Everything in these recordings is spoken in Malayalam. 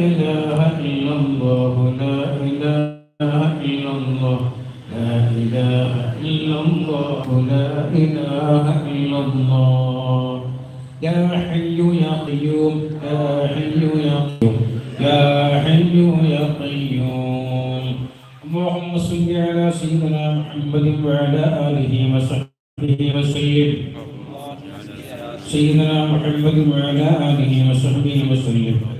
إله إلا الله لا إله إلا الله لا إله إلا الله لا إله إلا الله. يا حي يا قيوم يا حي يا قيوم يا حي يا قيوم. اللهم صل على سيدنا محمد وعلى آله وصحبه وسلم. سيدنا محمد وعلى آله وصحبه وسلم.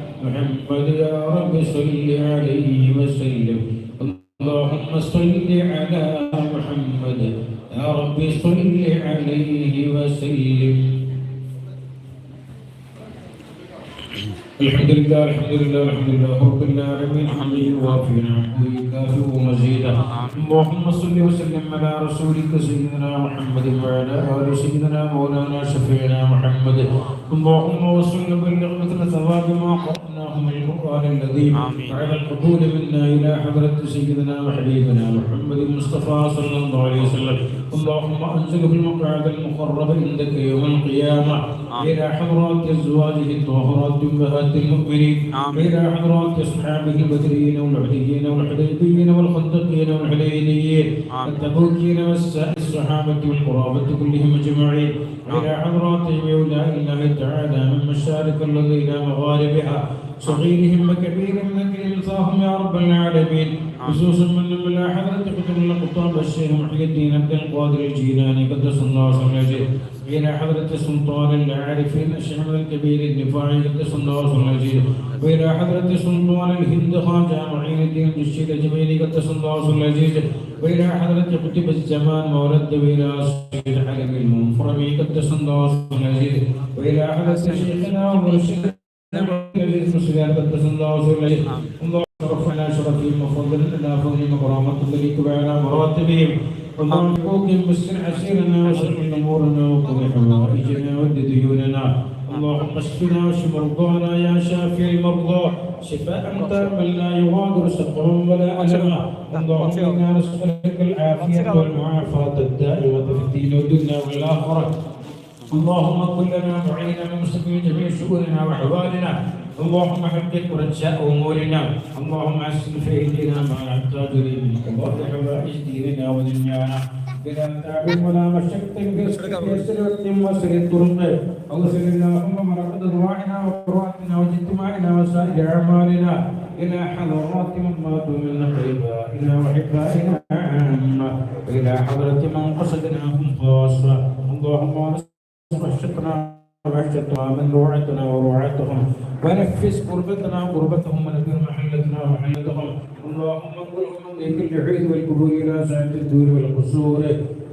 محمد يا رب صل عليه وسلم. اللهم صل على محمد يا رب صل عليه وسلم. الحمد لله الحمد لله الحمد لله رب العالمين. حمده وافي نعمه يكافئ مزيدا. اللهم صل وسلم على رسولك سيدنا محمد وعلى آل سيدنا مولانا شفيعنا محمد. اللهم وصل بلغ مثل ثواب ما قرأناه من القرآن الذي على القبول منا إلى حضرة سيدنا وحبيبنا محمد المصطفى صلى الله عليه وسلم. اللهم أنزله المقعد المقرب عندك يوم القيامة. إلى حضرات أزواجه الطاهرات أمهات المؤمنين. إلى حضرات أصحابه البدريين والعهديين والحديبيين والخندقين والحليليين التبوكين والسائر الصحابة والقرابة كلهم أجمعين. إلى حضرات أولياء الله تعالى من مشارق الأرض إلى مغاربها. صغيرهم وكبيرهم ذكرهم صاهم يا رب العالمين خصوصا من إلى حضرة قطب القطاب الشيخ محي الدين عبد القادر الجيلاني قدس الله سره إلى حضرة سلطان العارفين الشيخ الكبير الدفاعي قدس الله سره وإلى حضرة سلطان الهند خواجة معين الدين الجشيد الجميلي قدس الله سره وإلى حضرة قطب الزمان مولد وإلى سيد حلم المنفرمي قدس الله سره وإلى حضرة شيخنا ومرشدنا اللهم رفعنا شرفهم وفضل لنا فضلهم وكرامة ذلك وعلى مراتبهم اللهم فوقهم مسر عسيرنا وشر امورنا وقضي حوائجنا ود ديوننا اللهم اشفنا واشف مرضانا يا شافي المرضى شفاء تاما لا يغادر سقما ولا الما اللهم أنا نسالك العافيه والمعافاه الدائمه في الدين والدنيا والاخره اللهم كن لنا معينا مسلمين جميع شؤوننا واحوالنا اللهم حقق رجاء أمورنا. اللهم اسل في ايدينا ما نحتاج اليه من قضاء حوائج ديننا ودنيانا. بلا تعب ولا مشقة سلوة وسر الطرق اغفر اللهم مرقد ارواحنا وقراتنا واجتماعنا وسائر أعمالنا إلى حضرات من ماتوا من اقربائنا واحبائنا عامه والى حضرة من قصدناهم خاصه اللهم واشفقنا وحشتنا من روعتنا وروعتهم ونفس قربتنا قربتهم ونذر محلتنا ومحلتهم اللهم انظرهم من كل عيد والقبور الى سعه الدور والقصور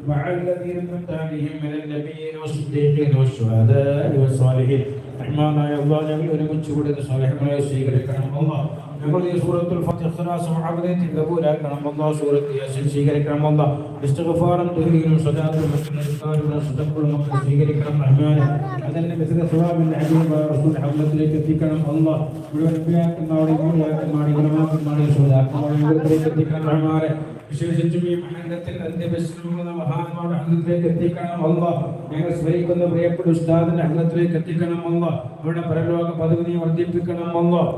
مع الذين انعمت عليهم من النبيين والصديقين والشهداء والصالحين റഹ്മാനായ അള്ളാഹ് ഞങ്ങൾ ഒരുമിച്ച് കൂടി സലഹങ്ങളെ സ്വീകരിക്കണം അള്ളാഹ് ഞങ്ങൾ ഈ സൂറത്തുൽ ഫാത്തിഹ ഖിറാസ് മുഹമ്മദിനെ കബൂലാക്കണം അള്ളാഹ് സൂറത്ത് യാസീൻ സ്വീകരിക്കണം അള്ളാഹ് ഇസ്തിഗ്ഫാറും തഹ്ലീലും സദാത്തും മറ്റുള്ള സദഖകളും ഒക്കെ സ്വീകരിക്കണം റഹ്മാനെ അതിന്റെ മിസ്ല സവാബിന്റെ ഹബീബ് റസൂൽ ഹബ്ബത്തിലേക്ക് എത്തിക്കണം അള്ളാഹ് മുഴുവൻ അമ്പിയാക്കന്മാരുടെ മൂലയാക്കന്മാരുടെ ഗുണമാക്കന്മാരുടെ സുഹൃത്താക്കന്മാരുടെ മുകളിലേക്ക് എത്തിക്കണം റഹ്മാനെ വിശേഷിച്ചും ഈ മഹല്ലത്തിൽ അന്ത്യവിശ്രമിക്കുന്ന മഹാന്മാരുടെ അഹ്ലത്തിലേക്ക് എത്തിക്കണം അള്ളാഹ് ഞങ്ങൾ സ്മരിക്കുന്ന പ്രിയപ്പെട്ട ഉസ്താദിന്റെ അഹ്ലത്തിലേക്ക് എത്തിക്കണം അള്ളാഹ് അവരുടെ പരലോക പദവി വർദ്ധിപ്പിക്കണം അള്ളാഹ്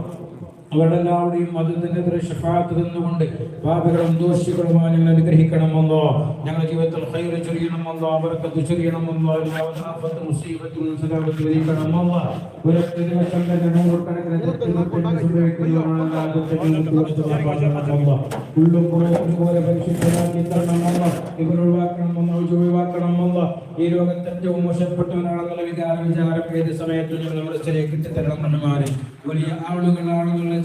അവരുടെ എല്ലാവരുടെയും മതത്തിനെതിരെ ഷഫാത്ത് നിന്നുകൊണ്ട് പാപികളും ദോഷികളുമായി ഞങ്ങൾ അനുഗ്രഹിക്കണമെന്നോ ഞങ്ങളുടെ ജീവിതത്തിൽ ഹൈറ് ചൊരിയണമെന്നോ അവർക്ക് ചൊരിയണമെന്നോ എല്ലാവരും മുസീബത്തും സലാമത്ത് വരിക്കണമെന്നോ ഒരു ദിവസം തന്നെ ഉള്ളും പോലെ പരിശുദ്ധമാക്കി തരണമെന്നോ ഇവർ ഒഴിവാക്കണമെന്നോ ഒഴിവാക്കണമെന്നോ ഈ രോഗത്തെ ഏറ്റവും മോശപ്പെട്ടവനാണെന്നുള്ള വികാര വിചാരം ഏത് സമയത്തും ഞങ്ങൾ ചെറിയ എത്തിത്തരണം കണ്ണുമാരെ വലിയ ആളുകൾ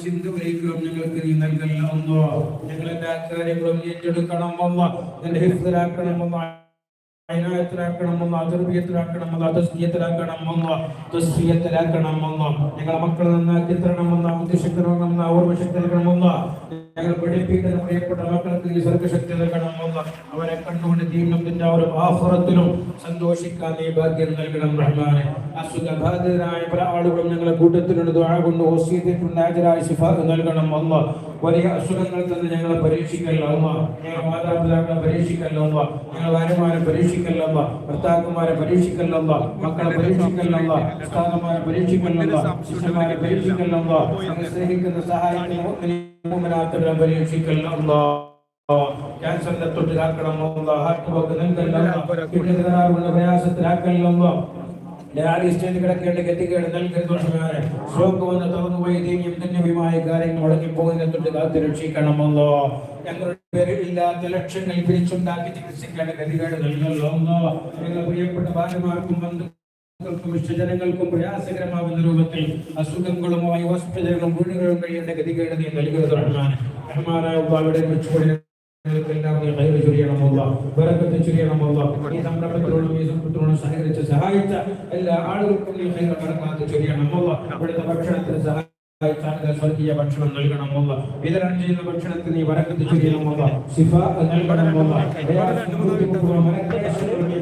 ചിന്ത വഹിക്കണം ഞങ്ങൾക്ക് നീ നൽകല്ല ഒന്നോ? ഞങ്ങൾ എല്ലാ കാര്യങ്ങളും ഏറ്റെടുക്കണം. ഒന്നോ എന്റെ ഹിസ്തരാക്കണം ഒന്നോ അതിനായത്തിലാക്കണമെന്നോ അതിർബിയത്തിലാക്കണമെന്നോ അതസ്തീയത്തിലാക്കണമെന്നോ തസ്തീയത്തിലാക്കണമെന്നോ ഞങ്ങളെ മക്കളെ നന്നാക്കി തരണമെന്നോ ബുദ്ധിശക്തരാകണമെന്നോ ഓർമ്മശക്തി നൽകണമെന്നോ ഞങ്ങൾ പഠിപ്പിക്കുന്ന പ്രിയപ്പെട്ട മക്കൾക്ക് ഈ സർഗശക്തി നൽകണമെന്നോ അവരെ കണ്ടുകൊണ്ട് ദീനത്തിന്റെ ഒരു ആഹുറത്തിലും സന്തോഷിക്കാൻ ഈ ഭാഗ്യം നൽകണം റഹ്മാനെ. അസുഖബാധിതരായ പല ആളുകളും ഞങ്ങളെ കൂട്ടത്തിലുണ്ട്. ദുആ കൊണ്ട് വസീയത്തിട്ടുണ്ട് ഹാജരായ ശുഭാഗ് നൽകണം ഒന്ന് വലിയ അസുഖങ്ങൾ തന്നെ ഞങ്ങളെ പരീക്ഷിക്കല്ലോ ഞങ്ങളെ മാതാപിതാക്കളെ പരീക്ഷിക്കല്ല ഞങ്ങളെ വരുമാനം ഭാര്യമാരെ പരീക്ഷിക്കല്ല അമ്മ ഭർത്താക്കന്മാരെ പരീക്ഷിക്കല്ല മക്കളെ പരീക്ഷിക്കല്ല അമ്മ ഉസ്താദന്മാരെ പരീക്ഷിക്കല്ല അമ്മ ശിഷ്യന്മാരെ പരീക്ഷിക്കല്ല അമ്മ ഞങ്ങൾ സ്നേഹിക്കുന്ന സഹായിക്കുന്ന മുഅ്മിനാത്തുകളെ പരീക്ഷിക്കല്ല അല്ലാ ക്യാൻസറിന്റെ തൊട്ടിലാക്കണം ഹാർട്ട് വർക്ക് നൽകല്ല കിഡ്നി തകരാറുള്ള പ്രയാസത്തിലാക്കല്ല സ്റ്റേജ് കിടക്കേണ്ട ഗതികേട് നൽകുന്നവരെ സ്ട്രോക്ക് വന്ന് തുറന്നു ദൈവം ധന്യവുമായ കാര്യങ്ങൾ മുടങ്ങി പോകുന്ന തൊട്ട് കാത്തു രക്ഷിക്കണമെന്നോ ഞങ്ങളുടെ പേരിൽ ഇല്ലാത്ത ലക്ഷ്യങ്ങൾ പിരിച്ചുണ്ടാക്കി ചികിത്സിക്കേണ്ട ഗതികേട് നൽകല്ലോ ഞങ്ങൾ പ്രിയപ്പെട്ട ഭാര്യമാർക്കും ബന്ധുക്കൾക്കും ഇഷ്ടജനങ്ങൾക്കും പ്രയാസകരമാകുന്ന രൂപത്തിൽ അസുഖങ്ങളുമായി ഹോസ്പിറ്റലുകളും വീടുകളും കഴിയേണ്ട ഗതികേട് നീ നൽകരുത് റഹ്മാൻ റഹ്മാനായ ഉപ്പാവിടെ സംരംഭത്തിനോടും സഹകരിച്ച് സഹായിച്ച എല്ലാ ആളുകൾക്കും ഇവിടുത്തെ ഭക്ഷണത്തിന് സഹായിച്ച സ്വർഗീയ ഭക്ഷണം നൽകണമല്ല. വിതരണം ചെയ്യുന്ന ഭക്ഷണത്തിന് നീ വരക്കത്ത് ചൊരിയണമല്ല ശിഫ നൽകണമല്ല.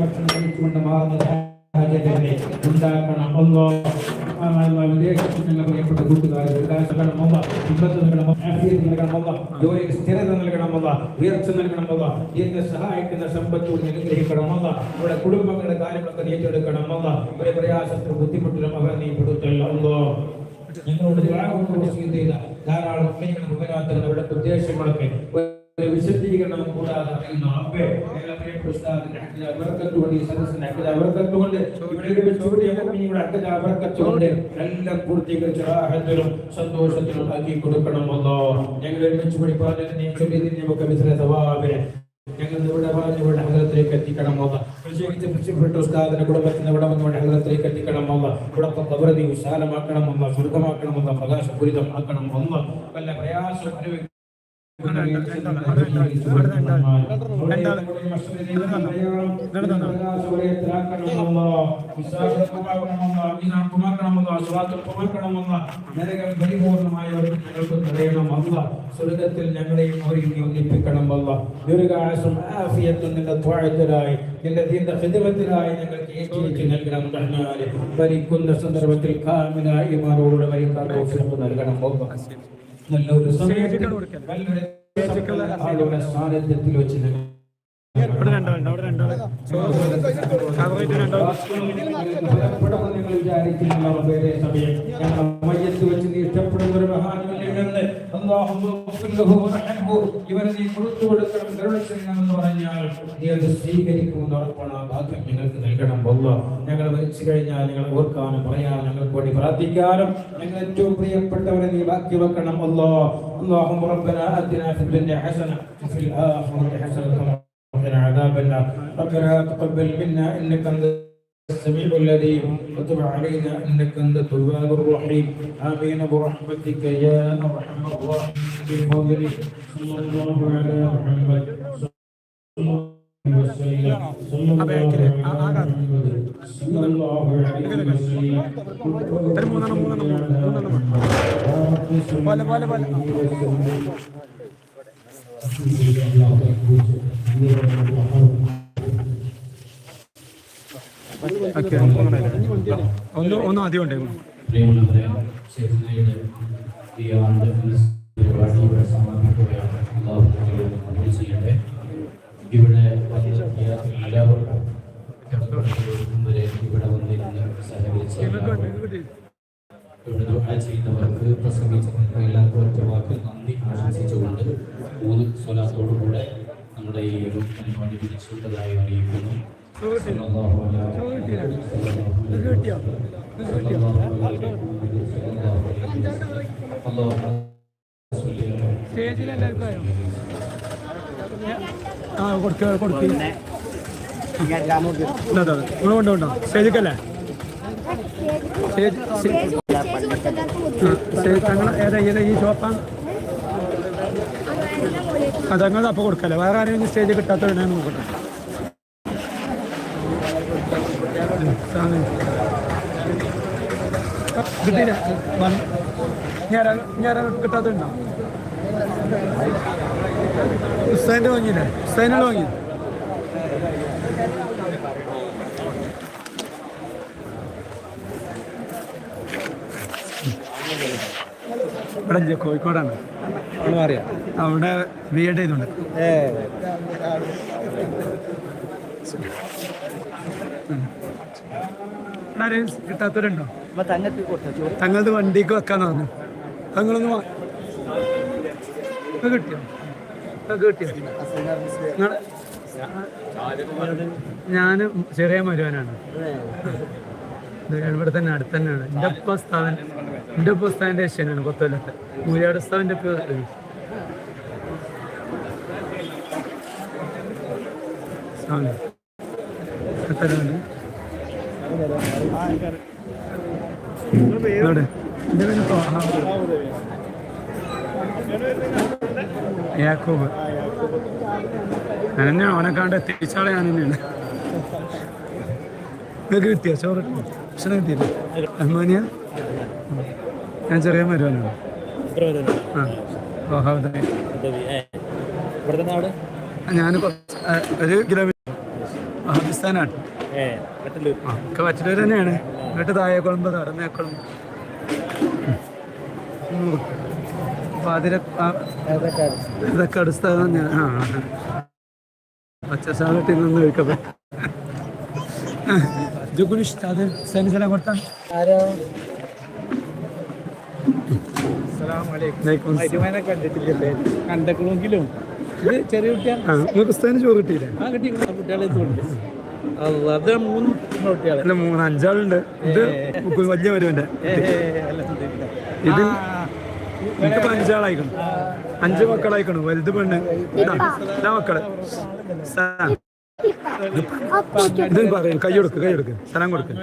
ഭക്ഷണം കഴിച്ചുകൊണ്ട് മാറുന്ന സാഹചര്യത്തെ ഉണ്ടാക്കണം. അല്ലോ പ്രിയപ്പെട്ട കൂട്ടുകാരെ നൽകണമല്ല. ഇമ്പത്ത് നൽകണമല്ല. ജോലിക്ക് സ്ഥിരത നൽകണമല്ല. ഉയർച്ച നൽകണമല്ല. എന്നെ സഹായിക്കുന്ന സമ്പത്തോട് അനുഗ്രഹിക്കണമല്ല. ഇവിടെ കുടുംബങ്ങളുടെ കാര്യങ്ങളൊക്കെ ഏറ്റെടുക്കണമല്ല ഒരു പ്രയാസത്തിലും ബുദ്ധിമുട്ടിലും അവർ നീ പെടുത്തല്ലോ ഞങ്ങളോട് കൊണ്ട് ചെയ്ത ധാരാളം ഉമ്മയുടെ ഉപരാത്തങ്ങൾ അവരുടെ ഉദ്ദേശങ്ങളൊക്കെ വിശദീകരണം കൂടാതെ അറിയുന്ന അപ്പേ അവർക്കത്തുകൊണ്ട് ഈ സദസ്സിന്റെ ഹക്കിൽ അവർക്കത്തുകൊണ്ട് ഇവിടെ ഒരുമിച്ചുകൂടിയ മുഅ്മിനീങ്ങളുടെ ഹക്കിൽ അവർക്കത്തുകൊണ്ട് എല്ലാം പൂർത്തീകരിച്ച റാഹത്തിലും സന്തോഷത്തിലും ആക്കി കൊടുക്കണമല്ലോ. ഞങ്ങൾ ഒരുമിച്ച് പറഞ്ഞത് നീ ചൊല്ലിയതിന് നമുക്ക് ഞങ്ങൾ ഇവിടെ പറഞ്ഞ ഇവിടെ ഹലത്തിലേക്ക് എത്തിക്കണമോന്ന് പ്രത്യേകിച്ച് പ്രിൻസിപ്പൽ ഉസ്താദിന്റെ കുടുംബത്തിന് ഇവിടെ വന്നുകൊണ്ട് ഹലത്തിലേക്ക് എത്തിക്കണമെന്ന് ഇവിടെ കബറതി സ്വർഗമാക്കണം സ്വർഗമാക്കണമെന്ന് പ്രകാശപൂരിതമാക്കണം ഒന്ന് വല്ല പ്രയാസം അനുഭവിക്കും സ്വർഗത്തിൽ ഞങ്ങളെയും അവരെയും ഒന്നിപ്പിക്കണം അല്ല ദീർഘാസം നിന്റെ ത്വാഴത്തിലായി നിന്റെ ദീന്റെ ഹിതവത്തിലായി ഞങ്ങൾക്ക് ഏറ്റിരിച്ച് നൽകണം ഭരിക്കുന്ന സന്ദർഭത്തിൽ കാമിനായി ഭരിക്കാൻ തൗഫീഖ് നൽകണം നല്ലൊരു സമയത്ത് നല്ലൊരു സാന്നിധ്യത്തിൽ വെച്ച് ഞങ്ങൾ നീ നീ ഞങ്ങൾ മരിച്ചു കഴിഞ്ഞാൽ ഞങ്ങൾ ഓർക്കാനും പറയാനും ഞങ്ങൾക്ക് വേണ്ടി പ്രാർത്ഥിക്കാനും ഞങ്ങൾ ഏറ്റവും പ്രിയപ്പെട്ടവരെ നീ ബാക്കി വെക്കണം അല്ലോ അല്ലാഹു ഹസന ഹസന وقنا عذاب النار ربنا تقبل منا إنك أنت السميع العليم وتب علينا انك انت التواب الرحيم امين برحمتك يا ارحم الراحمين بفضلك صلى الله على محمد صلى الله عليه وسلم ഒന്ന് ഒന്ന് ആദ്യം ഉണ്ടായിരുന്നു ഇവിടെ എല്ലാവർക്കും ഇവിടെ വന്നിരുന്ന് സഹകരിച്ച ചെയ്യുന്നവർക്ക് പ്രസംഗിച്ച എല്ലാവർക്കും ഒറ്റ വാക്കിൽ നന്ദി ആശംസിച്ചുകൊണ്ട് മൂന്ന് സ്വലാത്തോടുകൂടെ നമ്മുടെ ഈ ഒരു പരിപാടി വിളിച്ചുകൊണ്ടതായി അറിയിക്കുന്നു. സ്റ്റേജിലല്ലേ ആ കൊടുക്ക കൊടുക്ക്. ഉണ്ടോ ഉണ്ടോ സ്റ്റേജിക്കല്ലേ? ഈ ഷോപ്പാ അതങ്ങൾ അപ്പോൾ കൊടുക്കല്ലേ വേറെ ആരെങ്കിലും സ്റ്റേജ് കിട്ടാത്തവരാണ് നോക്കട്ടെ. കിട്ടിയില്ല ഞാൻ ഞാൻ കിട്ടാത്തുണ്ടോ ഉസ്താദിന്റെ വാങ്ങിയില്ലേ? ഉസ്താദിനോട് വാങ്ങി ഇവിടെ ഇല്ല, കോഴിക്കോടാണ്. അവിടെ ബി എഡ് ചെയ്തുണ്ട് കിട്ടാത്തവരുണ്ടോ? തങ്ങളത് വണ്ടിക്ക് വെക്കാന്ന് പറഞ്ഞു. തങ്ങളൊന്ന് കിട്ടിയോ? കിട്ടിയോ? ഞാൻ ചെറിയ മരുവനാണ്. ഇവിടെ തന്നെ അടുത്ത് തന്നെയാണ് എന്റെ ഉപ്പ സ്ഥാപനം എന്റെ ഉപ്പ സ്ഥാപന്റെ ശനിയാണ് കൊത്തല്ലത്തെ മൂര്യാട് സ്ഥാപന്റെ എന്റെ പേര് ഞാൻ തന്നെ അവനെക്കാണ്ട് എത്തിച്ചാളെ ഞാൻ തന്നെയാണ്. നിങ്ങൾക്ക് കിട്ടിയോ? ചോറ്? ഭക്ഷണം കിട്ടിയില്ലേ? അഹ്മാനിയ ഞാൻ ചെറിയ മരുവാനാണ് ആ ഓഹാവതായി ഞാൻ കുറച്ച് ആ, ഒരു കിലോമീറ്റർ പാകിസ്ഥാനാണ്. ഒക്കെ മറ്റുള്ളവർ തന്നെയാണ്. എന്നിട്ട് താഴേക്കുളമ്പ് അതിലെ ഇതൊക്കെ അടുത്ത ഞാൻ ആ പച്ച സാധനത്തിൽ നിന്ന് കഴിക്കപ്പോ ജുഗുനിഷ് তাদের സൈനികനെ করতাম আর കണ്ടെങ്കിലും ഇത് ചെറിയ കുട്ടിയാണ് നിങ്ങൾക്ക് ചോറ് കിട്ടിയില്ലേ? ആ കിട്ടി. കുട്ടികളെ അത് മൂന്ന് കുട്ടികളെ അല്ല മൂന്ന് അഞ്ചാളുണ്ട്. ഇത് വലിയ വരുവന്റെ ഇത് എനിക്കിപ്പോ അഞ്ചാളായിക്കണം. അഞ്ച് മക്കളായിക്കണം. വലുത് പെണ്ണ്. ഇതാ ഇതാ മക്കൾ. സാ. ഇത് പറയും കൈ കൊടുക്ക് കൈ കൊടുക്ക്. സ്ഥലം കൊടുക്ക്.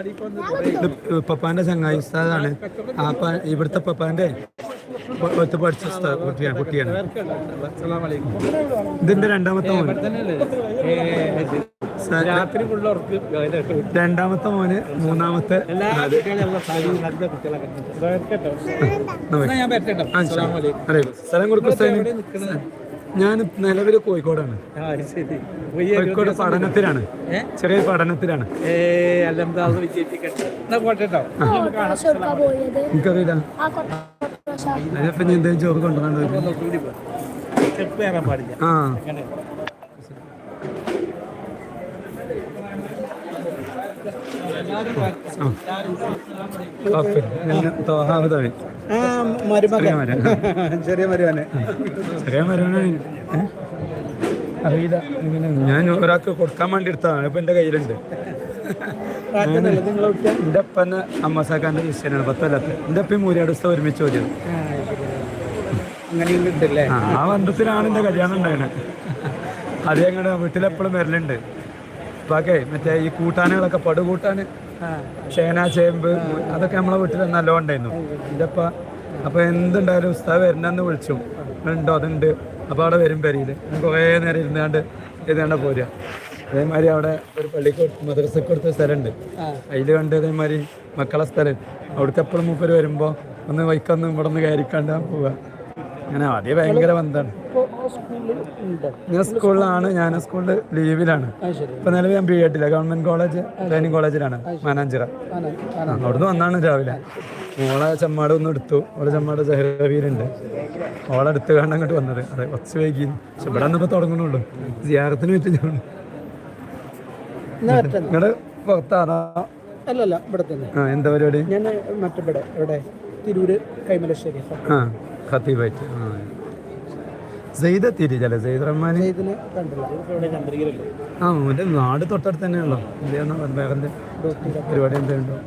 പപ്പാന്റെ ചങ്ങായി ഉസ്താദാണ് ഇവിടുത്തെ പപ്പാന്റെ ഒത്ത് പഠിച്ച കുട്ടിയാണ് കുട്ടിയാണ്. ഇതിന്റെ രണ്ടാമത്തെ മോൻ? രണ്ടാമത്തെ മോന് മൂന്നാമത്തെ? സ്ഥലം കൊടുക്കും? ഞാൻ നിലവിൽ കോഴിക്കോടാണ്. കോഴിക്കോട് പഠനത്തിലാണ്? ചെറിയ പഠനത്തിലാണ്. എനിക്കറിയില്ല. എന്തെങ്കിലും കയറാൻ പാടില്ല ആ. ചെറിയ? അറിയില്ല. ഞാൻ ഒരാൾക്ക് കൊടുക്കാൻ വേണ്ടി എടുത്തതാണ്. ഇപ്പൊ എന്റെ കയ്യിലുണ്ട്. എന്റെ അപ്പന് അമ്മസാക്കാന്റെ ക്രിസ്ത്യാനാണ് പത്തല്ലാത്ത. എന്റെ അപ്പയും മൂര്യാടുസ്ഥ ഒരുമിച്ച് ചോദ്യം ആ ബന്ധത്തിലാണ് എന്റെ കല്യാണം ഉണ്ടായത്. അത് ഞങ്ങളുടെ വീട്ടിലെപ്പോഴും വരലുണ്ട്. ബാക്കി മറ്റേ ഈ കൂട്ടാനുകളൊക്കെ പടുകൂട്ടാന് ചേന ചേമ്പ് അതൊക്കെ നമ്മളെ വീട്ടിൽ നല്ലോണം ഉണ്ടായിരുന്നു. എന്റെ അപ്പ അപ്പോൾ എന്തുണ്ടായാലും ഉസ്താവ് വരണെന്ന് വിളിച്ചു. ഉണ്ടോ അതുണ്ട്. അപ്പൊ അവിടെ വരും പെരിയിൽ കുറേ നേരം ഇരുന്നാണ്ട് ഇരുന്നാണ്ട് പോരുക അതേമാതിരി അവിടെ ഒരു പള്ളിക്ക് മദ്രസക്ക് കൊടുത്ത സ്ഥലമുണ്ട്. അതിൽ കണ്ട് അതേമാതിരി മക്കളെ സ്ഥലം. അവിടുത്തെ എപ്പോഴും മൂപ്പര് വരുമ്പോൾ ഒന്ന് വൈക്കൊന്ന് ഇവിടെ നിന്ന് കയറിക്കാണ്ട് പോവുക അങ്ങനെ അതേ ഭയങ്കര ബന്ധമാണ് ഞാൻ സ്കൂളിലാണ് ഞാൻ സ്കൂളിൽ ലീവിലാണ്. ഇപ്പൊ നിലവിൽ ഞാൻ ബി എഡില്ല ഗവൺമെന്റ് കോളേജ് ട്രെയിനിങ് കോളേജിലാണ് മാനാഞ്ചിറ. അവിടുന്ന് വന്നാണ് രാവിലെ. മോളെ ചെമ്മാട് ഒന്ന് എടുത്തു. ഓളെ ചെമ്മാട് സഹരവീരുണ്ട്. ഓളെ എടുത്ത് കാണാൻ അങ്ങോട്ട് വന്നത്. അതെ കുറച്ച് വൈകി. പക്ഷെ ഇവിടെ വന്നപ്പോ തുടങ്ങണുള്ളൂ സിയാറത്തിന് പറ്റി ഞാൻ നിങ്ങളുടെ പുറത്താണോ? അല്ലല്ല ഇവിടെ തന്നെ. എന്താ പരിപാടി? ഞാൻ മറ്റവിടെ ഇവിടെ തിരൂര് കൈമലശ്ശേരി ആ ഖത്തീബായിട്ട്. ആ. സെയ്ദ് എത്തിയിട്ടില്ല? സെയ്ദ് റഹ്മാൻ കണ്ടില്ല. ആ നാട് തൊട്ടടുത്ത് തന്നെയുള്ളൂ ഇല്ലയെന്നാ വേറെ പരിപാടി എന്തുണ്ടോ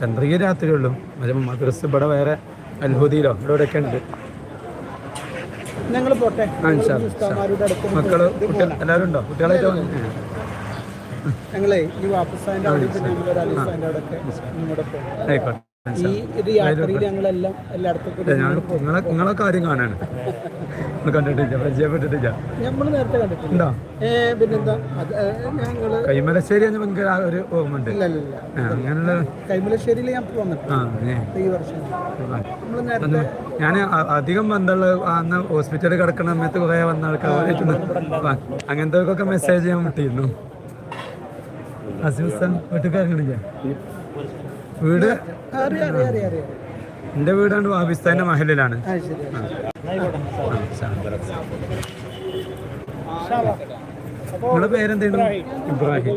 ചന്ദ്രഗിരി രാത്രി ഉള്ളൂ. മറ്റേ മദ്രസ് ഇവിടെ വേറെ അത്ഭുതിയിലോ ഇവിടെ ഇവിടെയൊക്കെ ഉണ്ട്. ഞങ്ങൾ പോട്ടെ. മക്കൾ കുട്ടികൾ എല്ലാവരും ഉണ്ടോ? കുട്ടികളായിട്ട് ഞങ്ങളെ ഈ വാപ്പസാന്റെ അവിടെ പിന്നെ നമ്മളൊരു അലിസാന്റെ അവിടെ ഒക്കെ ഇങ്ങോട്ട് പോകും. ഈ ഒരു യാത്രയിൽ ഞങ്ങളെല്ലാം എല്ലായിടത്തും കൂടി ഞാൻ നിങ്ങളെ നിങ്ങളെ കാര്യം കാണാണ് കണ്ടിട്ടില്ല പരിചയപ്പെട്ടിട്ടില്ല. നമ്മൾ നേരത്തെ കണ്ടിട്ടില്ല. പിന്നെന്താ? ഞങ്ങൾ കൈമലശ്ശേരി എന്ന് ഭയങ്കര ഒരു അങ്ങനെയുള്ള കൈമലശ്ശേരിയിൽ ഞാൻ വന്നിട്ടുണ്ട് ഈ വർഷം. നമ്മൾ നേരത്തെ ഞാൻ അധികം ബന്ധമുള്ള അന്ന് ഹോസ്പിറ്റലിൽ കിടക്കുന്ന സമയത്ത് കുറേ വന്ന ആൾക്കാർ അങ്ങനത്തെ മെസ്സേജ് ചെയ്യാൻ വിട്ടിരുന്നു. വീട്ടുകാരങ്ങളില്ല വീട്? എന്റെ വീടാണ് പാകിസ്ഥാന്റെ മഹലിലാണ്. നിങ്ങളുടെ പേരെന്തായിരുന്നു ഇബ്രാഹിം.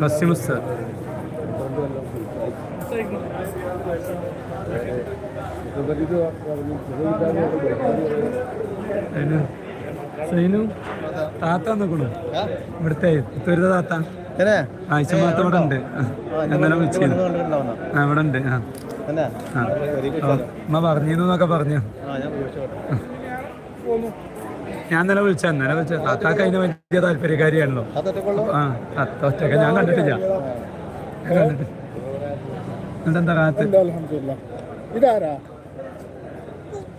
കസിമുസ് സൈനു സൈനു. താത്ത നിൽക്കണു. ഇവിടുത്തെ തുരിത താത്ത. ആഴ്ച മാത്രം ഇവിടെ ഉണ്ട്. എന്നാലും വിളിച്ചിരുന്നു ആ ഇവിടെ ഉണ്ട്. ആ. ആ. അമ്മ പറഞ്ഞിരുന്നു എന്നൊക്കെ പറഞ്ഞു. ഞാൻ ഇന്നലെ വിളിച്ച ഇന്നലെ വിളിച്ച താത്താക്ക് അതിന് വലിയ താല്പര്യക്കാരിയാണല്ലോ. ആ ഒറ്റയ്ക്ക് ഞാൻ കണ്ടിട്ടില്ല. ഞാൻ കണ്ടിട്ട് എന്നിട്ടെന്താ കാത്ത് ഇതാരാ?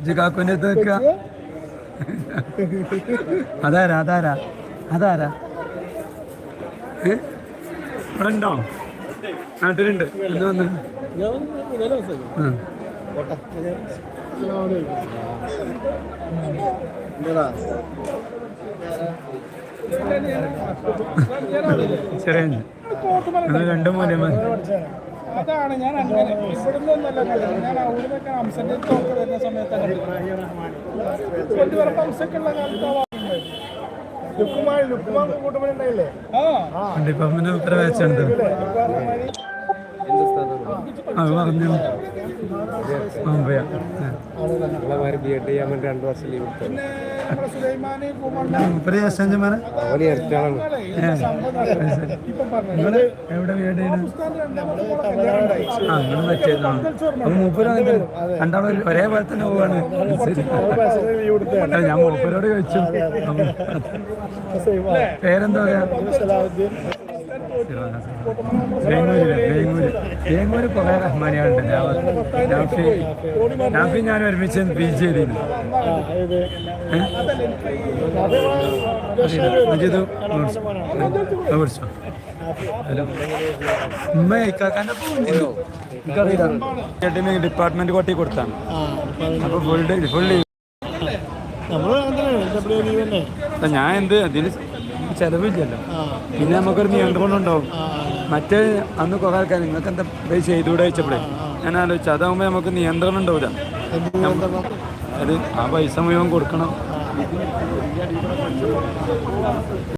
ജിഗാക്കുവിന്റെ അടുത്ത് നിൽക്കുക അതാരാ അതാരാ അതാരാ? ഇവിടെ ഉണ്ടോ? നാട്ടിലുണ്ട്. എന്ന് വന്ന്. ചെറിയ രണ്ടും രണ്ട് മൂല്യം അതാണ് ഞാൻ അങ്ങനെ. ഇവിടുന്ന് ഒന്നല്ല ഞാൻ അവിടുന്നൊക്കെ അംസന്റെ ഒക്കെ വരുന്ന സമയത്താണ് കൊണ്ടുവരപ്പോ ഹംസക്കുള്ള കാലത്താണ് ലുക്കുമായി ലുക്കുമായി കൂട്ടുമ്പോൾ ഉണ്ടായില്ലേ? ആ. ഇപ്പം പിന്നെ ഉത്തര വെച്ചുണ്ട് അത് പറഞ്ഞു മുപ്പര് ശേഷഞ്ചമാരെ ഇപ്പൊ പറഞ്ഞു നിങ്ങൾ എവിടെ ഒരേപോലെ തന്നെ പോവാണ്. ഞാൻ മൂപ്പരോട് ചോദിച്ചു. പേരെന്താ പറയാ? വേങ്ങൂര് വേങ്ങൂര് വേങ്ങൂര് കുറെ റഹ്മാനികളുണ്ട്. ഞാൻ ഒരുമിച്ച് പി ജി ചെയ്തിരുന്നു മജീദ് കുറിച്ചോ ഹലോ. ഉമ്മ ഇക്കാക്കാന്റെ എനിക്കറിയില്ല. ഡിപ്പാർട്ട്മെന്റ് കോട്ടി കൊടുത്താണ്. അപ്പൊ ഫുൾ ഡേ ഫുൾ ഞാൻ എന്ത് അതിന് ചെലവില്ലല്ലോ. പിന്നെ നമുക്കൊരു നിയന്ത്രണം ഉണ്ടാവും. മറ്റേ അന്ന് കുറെ ആൾക്കാർ നിങ്ങൾക്ക് എന്താ പേ ചെയ്തുകൂടെ വെച്ചപ്പോഴേ ഞാൻ ആലോചിച്ചു അതാകുമ്പോൾ നമുക്ക് നിയന്ത്രണം ഉണ്ടാവില്ല അത് ആ പൈസ മുഴുവൻ കൊടുക്കണം.